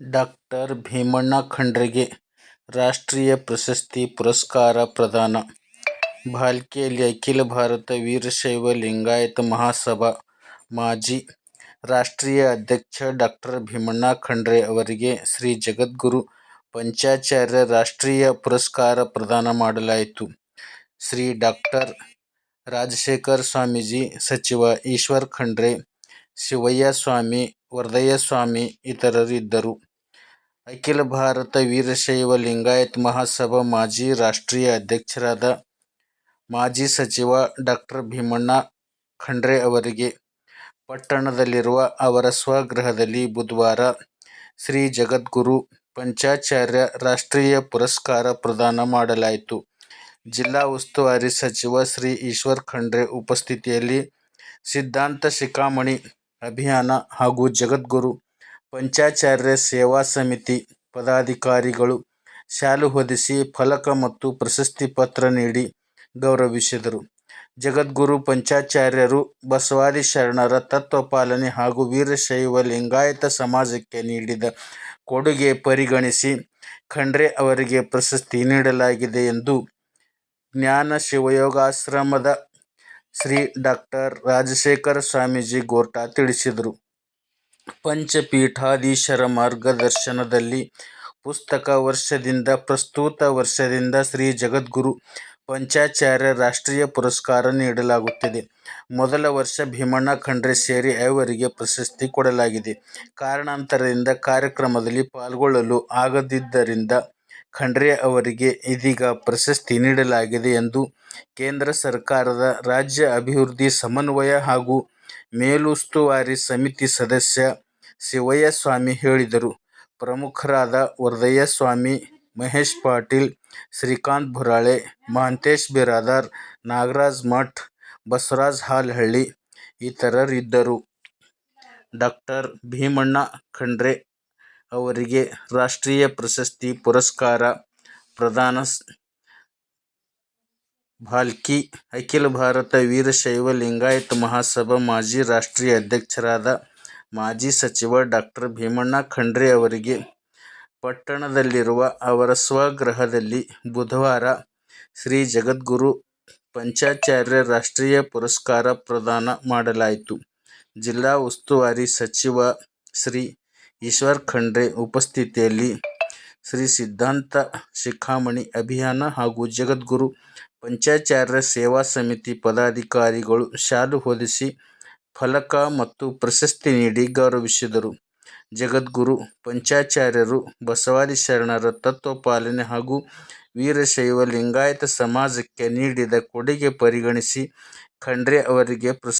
Doctor Bhimanna ಖಂಡ್ರಿಗೆ ರಾಷ್ಟ್ರೀಯ ಪ್ರಶಸ್ತಿ ಪುರಸ್ಕಾರ ಪ್ರದಾನ ಭಾಲ್ಕಿಯಲ್ಲಿ ಅಖಿಲ ಭಾರತ ವೀರಶೈವ ಲಿಂಗಾಯತ ಮಹಾಸಭಾ ಮಾಜಿ ರಾಷ್ಟ್ರೀಯ ಅಧ್ಯಕ್ಷ ಡಾಕ್ಟರ್ ಭೀಮಣ್ಣ ಖಂಡ್ರೆ ಅವರಿಗೆ ಶ್ರೀ ಜಗದ್ಗುರು ಪಂಚಾಚಾರ್ಯ ರಾಷ್ಟ್ರೀಯ ಪುರಸ್ಕಾರ ಪ್ರದಾನ ಮಾಡಲಾಯಿತು. ಶ್ರೀ ಡಾಕ್ಟರ್ ರಾಜಶೇಖರ ಸ್ವಾಮೀಜಿ, ಸಚಿವ ಈಶ್ವರ್ ಖಂಡ್ರೆ, ಶಿವಯ್ಯ ಸ್ವಾಮಿ, ವರದಯ್ಯ ಸ್ವಾಮಿ ಇತರರು ಇದ್ದರು. ಅಖಿಲ ಭಾರತ ವೀರಶೈವ ಲಿಂಗಾಯತ್ ಮಹಾಸಭಾ ಮಾಜಿ ರಾಷ್ಟ್ರೀಯ ಅಧ್ಯಕ್ಷರಾದ ಮಾಜಿ ಸಚಿವ ಡಾಕ್ಟರ್ ಭೀಮಣ್ಣ ಖಂಡ್ರೆ ಅವರಿಗೆ ಪಟ್ಟಣದಲ್ಲಿರುವ ಅವರ ಸ್ವಗೃಹದಲ್ಲಿ ಬುಧವಾರ ಶ್ರೀ ಜಗದ್ಗುರು ಪಂಚಾಚಾರ್ಯ ರಾಷ್ಟ್ರೀಯ ಪುರಸ್ಕಾರ ಪ್ರದಾನ ಮಾಡಲಾಯಿತು. ಜಿಲ್ಲಾ ಉಸ್ತುವಾರಿ ಸಚಿವ ಶ್ರೀ ಈಶ್ವರ್ ಖಂಡ್ರೆ ಉಪಸ್ಥಿತಿಯಲ್ಲಿ ಸಿದ್ಧಾಂತ ಶಿಖಾಮಣಿ ಅಭಿಯಾನ ಹಾಗೂ ಜಗದ್ಗುರು ಪಂಚಾಚಾರ್ಯ ಸೇವಾ ಸಮಿತಿ ಪದಾಧಿಕಾರಿಗಳು ಶಾಲು ಹೊದಿಸಿ ಫಲಕ ಮತ್ತು ಪ್ರಶಸ್ತಿ ಪತ್ರ ನೀಡಿ ಗೌರವಿಸಿದರು. ಜಗದ್ಗುರು, ಪಂಚಾಚಾರ್ಯರು, ಬಸವಾದಿ ಶರಣರ ತತ್ವ ಪಾಲನೆ ಹಾಗೂ ವೀರಶೈವ ಲಿಂಗಾಯತ ಸಮಾಜಕ್ಕೆ ನೀಡಿದ ಕೊಡುಗೆ ಪರಿಗಣಿಸಿ ಖಂಡ್ರೆ ಅವರಿಗೆ ಪ್ರಶಸ್ತಿ ನೀಡಲಾಗಿದೆ ಎಂದು ಜ್ಞಾನ ಶಿವಯೋಗಾಶ್ರಮದ ಶ್ರೀ ಡಾಕ್ಟರ್ ರಾಜಶೇಖರ ಸ್ವಾಮೀಜಿ ಗೋರ್ಟಾ ತಿಳಿಸಿದರು. ಪಂಚಪೀಠಾಧೀಶರ ಮಾರ್ಗದರ್ಶನದಲ್ಲಿ ಪುಸ್ತಕ ವರ್ಷದಿಂದ, ಪ್ರಸ್ತುತ ವರ್ಷದಿಂದ ಶ್ರೀ ಜಗದ್ಗುರು ಪಂಚಾಚಾರ್ಯ ರಾಷ್ಟ್ರೀಯ ಪುರಸ್ಕಾರ ನೀಡಲಾಗುತ್ತಿದೆ. ಮೊದಲ ವರ್ಷ ಭೀಮಣ್ಣ ಖಂಡ್ರೆ ಸೇರಿ ಐವರಿಗೆ ಪ್ರಶಸ್ತಿ ಕೊಡಲಾಗಿದೆ. ಕಾರಣಾಂತರದಿಂದ ಕಾರ್ಯಕ್ರಮದಲ್ಲಿ ಪಾಲ್ಗೊಳ್ಳಲು ಆಗದಿದ್ದರಿಂದ ಖಂಡ್ರೆ ಅವರಿಗೆ ಇದೀಗ ಪ್ರಶಸ್ತಿ ನೀಡಲಾಗಿದೆ ಎಂದು ಕೇಂದ್ರ ಸರ್ಕಾರದ ರಾಜ್ಯ ಅಭಿವೃದ್ಧಿ ಸಮನ್ವಯ ಹಾಗೂ ಮೇಲುಸ್ತುವಾರಿ ಸಮಿತಿ ಸದಸ್ಯ ಶಿವಯ್ಯಸ್ವಾಮಿ ಹೇಳಿದರು. ಪ್ರಮುಖರಾದ ವರದಯ್ಯಸ್ವಾಮಿ, ಸ್ವಾಮಿ, ಪಾಟೀಲ್ ಶ್ರೀಕಾಂತ್ ಭುರಾಳೆ, ಮಹಾಂತೇಶ ಬಿರಾದಾರ, ನಾಗರಾಜ ಮಠ, ಬಸವರಾಜ ಹಾಲಹಳ್ಳಿ ಇತರರಿದ್ದರು. ಡಾಕ್ಟರ್ ಭೀಮಣ್ಣ ಖಂಡ್ರೆ ಅವರಿಗೆ ರಾಷ್ಟ್ರೀಯ ಪ್ರಶಸ್ತಿ ಪುರಸ್ಕಾರ ಪ್ರದಾನ ಭಾಲ್ಕಿ, ಅಖಿಲ ಭಾರತ ವೀರಶೈವ ಲಿಂಗಾಯತ ಮಹಾಸಭಾ ಮಾಜಿ ರಾಷ್ಟ್ರೀಯ ಅಧ್ಯಕ್ಷರಾದ ಮಾಜಿ ಸಚಿವ ಡಾಕ್ಟರ್ ಭೀಮಣ್ಣ ಖಂಡ್ರೆ ಅವರಿಗೆ ಪಟ್ಟಣದಲ್ಲಿರುವ ಅವರ ಸ್ವಗೃಹದಲ್ಲಿ ಬುಧವಾರ ಶ್ರೀ ಜಗದ್ಗುರು ಪಂಚಾಚಾರ್ಯ ರಾಷ್ಟ್ರೀಯ ಪುರಸ್ಕಾರ ಪ್ರದಾನ ಮಾಡಲಾಯಿತು. ಜಿಲ್ಲಾ ಉಸ್ತುವಾರಿ ಸಚಿವ ಶ್ರೀ ಈಶ್ವರ್ ಖಂಡ್ರೆ ಉಪಸ್ಥಿತಿಯಲ್ಲಿ ಶ್ರೀ ಸಿದ್ಧಾಂತ ಶಿಖಾಮಣಿ ಅಭಿಯಾನ ಹಾಗೂ ಜಗದ್ಗುರು ಪಂಚಾಚಾರ್ಯ ಸೇವಾ ಸಮಿತಿ ಪದಾಧಿಕಾರಿಗಳು ಶಾಲು ಹೊದಿಸಿ ಫಲಕ ಮತ್ತು ಪ್ರಶಸ್ತಿ ನೀಡಿ ಗೌರವಿಸಿದರು. ಜಗದ್ಗುರು, ಪಂಚಾಚಾರ್ಯರು, ಬಸವಾದಿ ಶರಣರ ತತ್ವ ಪಾಲನೆ ಹಾಗೂ ವೀರಶೈವ ಲಿಂಗಾಯತ ಸಮಾಜಕ್ಕೆ ನೀಡಿದ ಕೊಡುಗೆ ಪರಿಗಣಿಸಿ ಖಂಡ್ರೆ ಅವರಿಗೆ ಪ್ರಶಸ್ತಿ